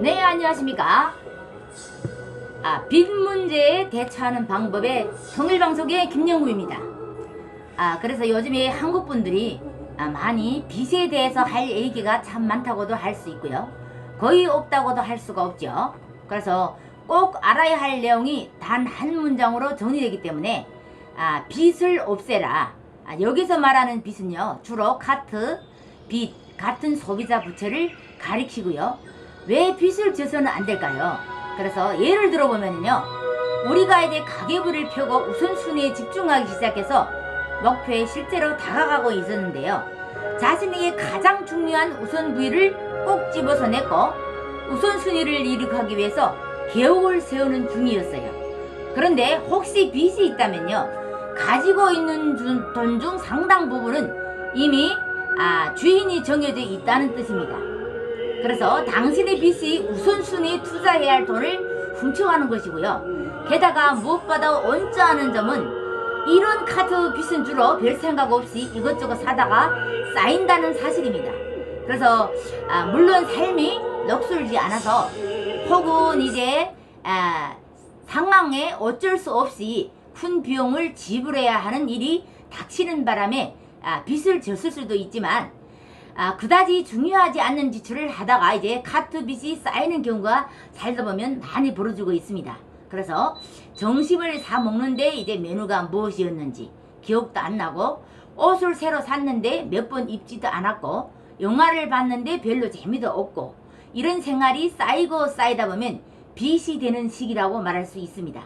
네, 안녕하십니까. 아, 빚 문제에 대처하는 방법의 통일방송의 김영구입니다. 아, 그래서 요즘에 한국 분들이 아, 많이 빚에 대해서 할 얘기가 참 많다고도 할 수 있고요. 거의 없다고도 할 수가 없죠. 그래서 꼭 알아야 할 내용이 단 한 문장으로 정리되기 때문에 아, 빚을 없애라. 아, 여기서 말하는 빚은요, 주로 카트, 빚, 같은 소비자 부채를 가리키고요. 왜 빚을 져서는 안 될까요? 그래서 예를 들어보면요. 우리가 이제 가계부를 펴고 우선순위에 집중하기 시작해서 목표에 실제로 다가가고 있었는데요. 자신에게 가장 중요한 우선 부위를 꼭 집어서 냈고 우선순위를 이룩하기 위해서 계획을 세우는 중이었어요. 그런데 혹시 빚이 있다면요. 가지고 있는 돈 중 상당 부분은 이미 아, 주인이 정해져 있다는 뜻입니다. 그래서 당신의 빚이 우선순위에 투자해야 할 돈을 훔쳐가는 것이고요. 게다가 무엇보다 온짜하는 점은 이런 카드 빚은 주로 별 생각 없이 이것저것 사다가 쌓인다는 사실입니다. 그래서 아, 물론 삶이 녹슬지 않아서 혹은 이제 아, 상황에 어쩔 수 없이 큰 비용을 지불해야 하는 일이 닥치는 바람에 아, 빚을 졌을 수도 있지만 아, 그다지 중요하지 않는 지출을 하다가 이제 카트 빚이 쌓이는 경우가 살다 보면 많이 벌어지고 있습니다. 그래서 점심을 사 먹는데 이제 메뉴가 무엇이었는지 기억도 안 나고 옷을 새로 샀는데 몇 번 입지도 않았고 영화를 봤는데 별로 재미도 없고 이런 생활이 쌓이고 쌓이다 보면 빚이 되는 시기라고 말할 수 있습니다.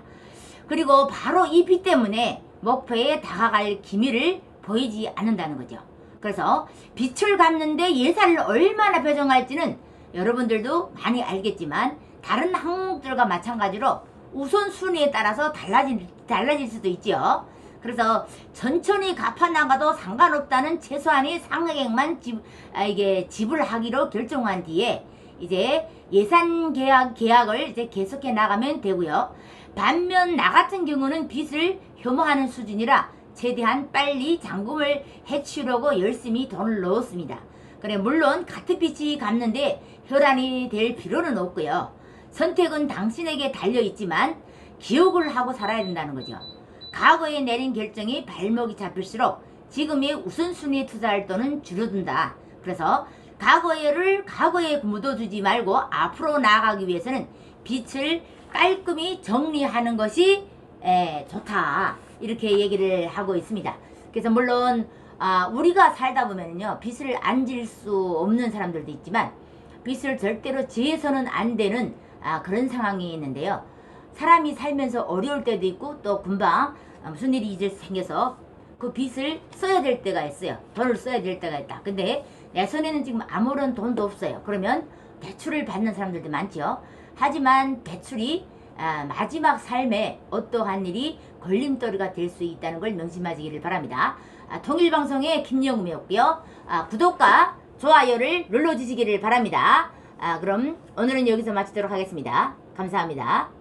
그리고 바로 이 빚 때문에 목표에 다가갈 기미를 보이지 않는다는 거죠. 그래서 빚을 갚는데 예산을 얼마나 배정할지는 여러분들도 많이 알겠지만 다른 항목들과 마찬가지로 우선순위에 따라서 달라질, 달라질 수도 있죠. 그래서 천천히 갚아나가도 상관없다는 최소한의 상액만 지, 아, 이게 지불하기로 결정한 뒤에 이제 예산 계약, 계약을 이제 계속해 나가면 되고요. 반면 나 같은 경우는 빚을 혐오하는 수준이라 최대한 빨리 잔금을 해치려고 열심히 돈을 넣었습니다. 그래 물론 같은 빚이 갚는데 혈안이 될 필요는 없고요. 선택은 당신에게 달려 있지만 기억을 하고 살아야 된다는 거죠. 과거에 내린 결정이 발목이 잡힐수록 지금의 우선순위에 투자할 돈은 줄어든다. 그래서 과거에를 과거에 묻어두지 말고 앞으로 나아가기 위해서는 빚을 깔끔히 정리하는 것이 에, 좋다. 이렇게 얘기를 하고 있습니다. 그래서 물론 아, 우리가 살다 보면요 빚을 안 질 수 없는 사람들도 있지만 빚을 절대로 지어서는 안 되는 아, 그런 상황이 있는데요. 사람이 살면서 어려울 때도 있고 또 금방 아, 무슨 일이 이제 생겨서 그 빚을 써야 될 때가 있어요. 돈을 써야 될 때가 있다. 근데 내 손에는 지금 아무런 돈도 없어요. 그러면 대출을 받는 사람들도 많죠. 하지만 대출이 아, 마지막 삶에 어떠한 일이 걸림돌이가 될 수 있다는 걸 명심하시기를 바랍니다. 아, 통일방송의 김영음이었고요. 아, 구독과 좋아요를 눌러주시기를 바랍니다. 아, 그럼 오늘은 여기서 마치도록 하겠습니다. 감사합니다.